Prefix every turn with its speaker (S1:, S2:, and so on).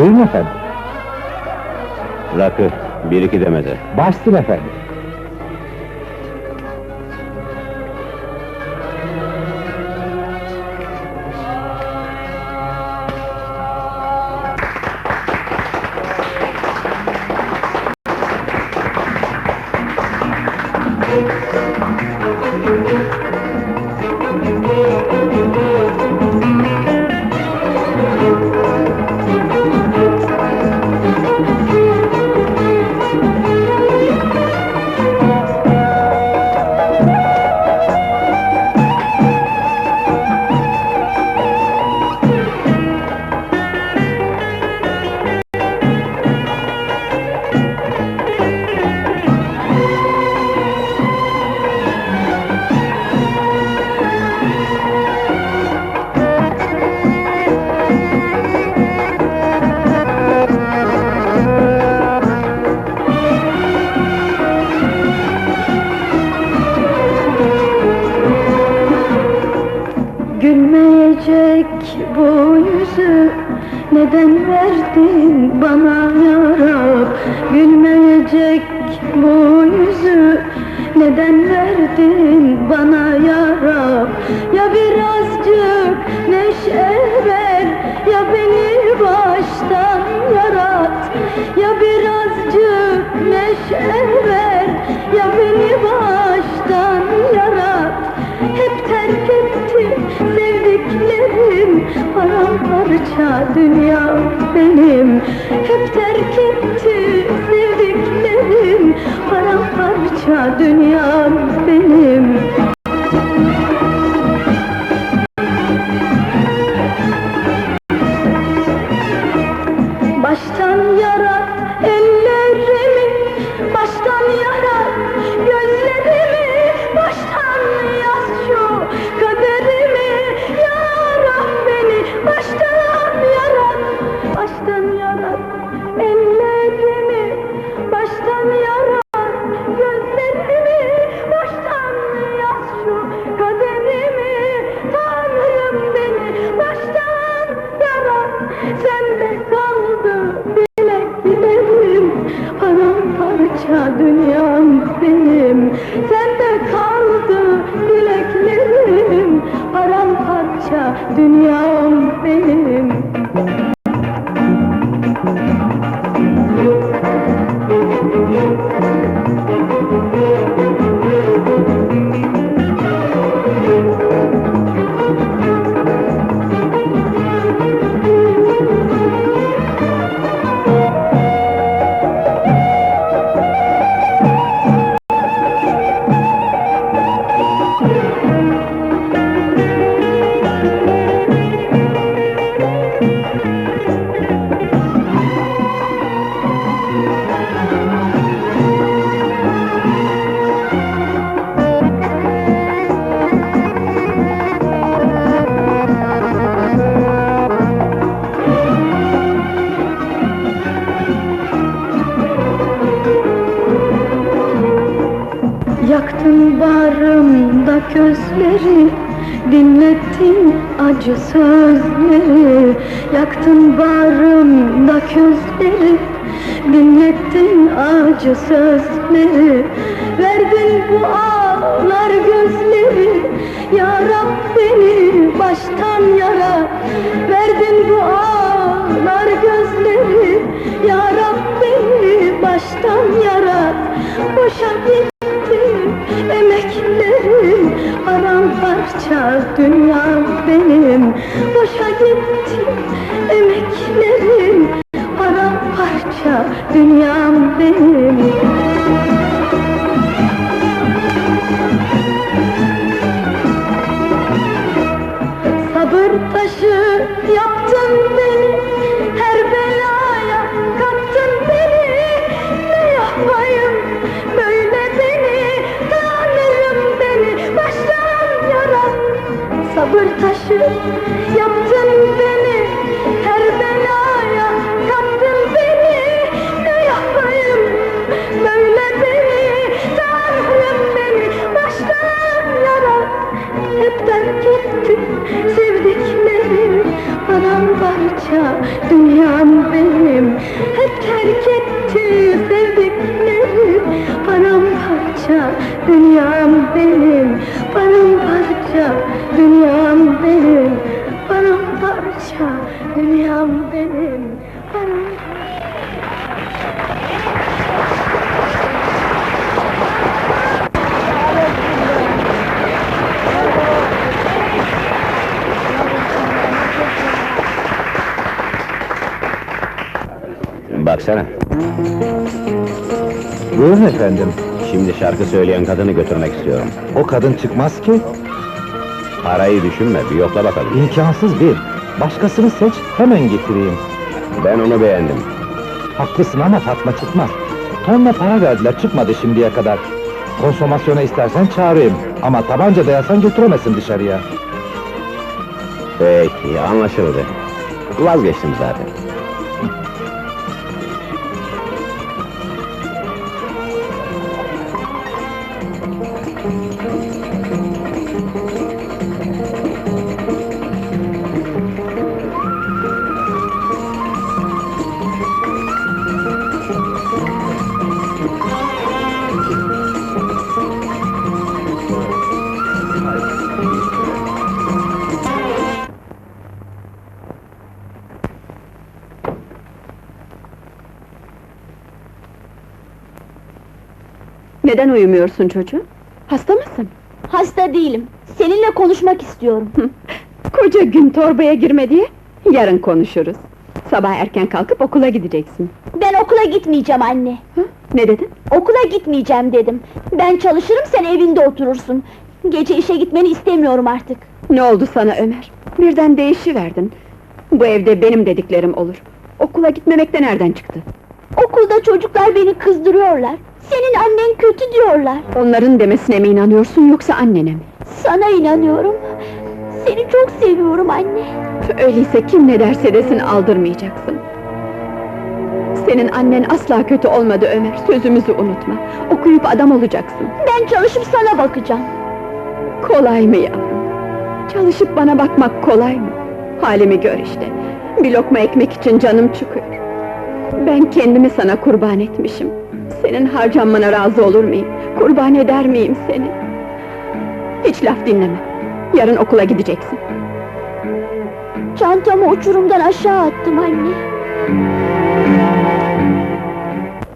S1: Buyurun efendim.
S2: Rakı, bir iki demede.
S1: Bastır efendim.
S3: Gülmeyecek bu yüzü neden verdin bana yarab Gülmeyecek bu yüzü neden verdin bana yarab Ya birazcık neşe Paramparça dünya benim. Hep terk etti sevdiklerim. Paramparça dünya benim Baştan Baştan yarat gözlerimi Baştan yaz şu kaderimi Tanrım beni baştan yarat Sende kaldı bileklerim Paramparça dünyam közleri Dinlettin acı sözleri. Yaktın bağrımda közleri Dinlettin acı sözleri. Verdin bu ağlar gözleri Ya Rab beni baştan yara. Verdin bu ağlar gözleri Ya Rab beni baştan yarat Boşa gitti Boşa gitti emeklerim. Paramparça dünyam benim dünyam benim Paramparça dünyam benim Paramparça dünyam benim Paramparça
S1: Baksana,
S2: Buyurun efendim.
S1: Şimdi şarkı söyleyen kadını götürmek istiyorum.
S2: O kadın çıkmaz ki.
S1: Parayı düşünme, bir yokla bakalım.
S2: İmkansız bir. Başkasını seç, hemen getireyim.
S1: Ben onu beğendim.
S2: Haklısın ama Fatma çıkmaz. Tonla para verdiler, çıkmadı şimdiye kadar. Konsomasyona istersen çağırayım. Ama tabanca dayasan götüremezsin dışarıya.
S1: Peki, anlaşıldı. Vazgeçtim zaten.
S4: Neden uyumuyorsun çocuğum? Hasta mısın?
S5: Hasta değilim. Seninle konuşmak istiyorum.
S4: Koca gün torbaya girme diye, yarın konuşuruz. Sabah erken kalkıp okula gideceksin.
S5: Ben okula gitmeyeceğim anne.
S4: Hı? Ne dedin?
S5: Okula gitmeyeceğim dedim. Ben çalışırım sen evinde oturursun. Gece işe gitmeni istemiyorum artık.
S4: Ne oldu sana Ömer? Birden değişiverdin. Bu evde benim dediklerim olur. Okula gitmemek de nereden çıktı?
S5: Okulda çocuklar beni kızdırıyorlar. Senin annen kötü diyorlar.
S4: Onların demesine mi inanıyorsun yoksa annene mi?
S5: Sana inanıyorum. Seni çok seviyorum anne.
S4: Öyleyse kim ne derse desin aldırmayacaksın. Senin annen asla kötü olmadı Ömer, sözümüzü unutma. Okuyup adam olacaksın.
S5: Ben çalışıp sana bakacağım.
S4: Kolay mı yavrum? Çalışıp bana bakmak kolay mı? Halimi gör işte. Bir lokma ekmek için canım çıkıyor. Ben kendimi sana kurban etmişim. Senin harcanmana razı olur muyum? Kurban eder miyim seni? Hiç laf dinleme. Yarın okula gideceksin.
S5: Çantamı uçurumdan aşağı attım anne.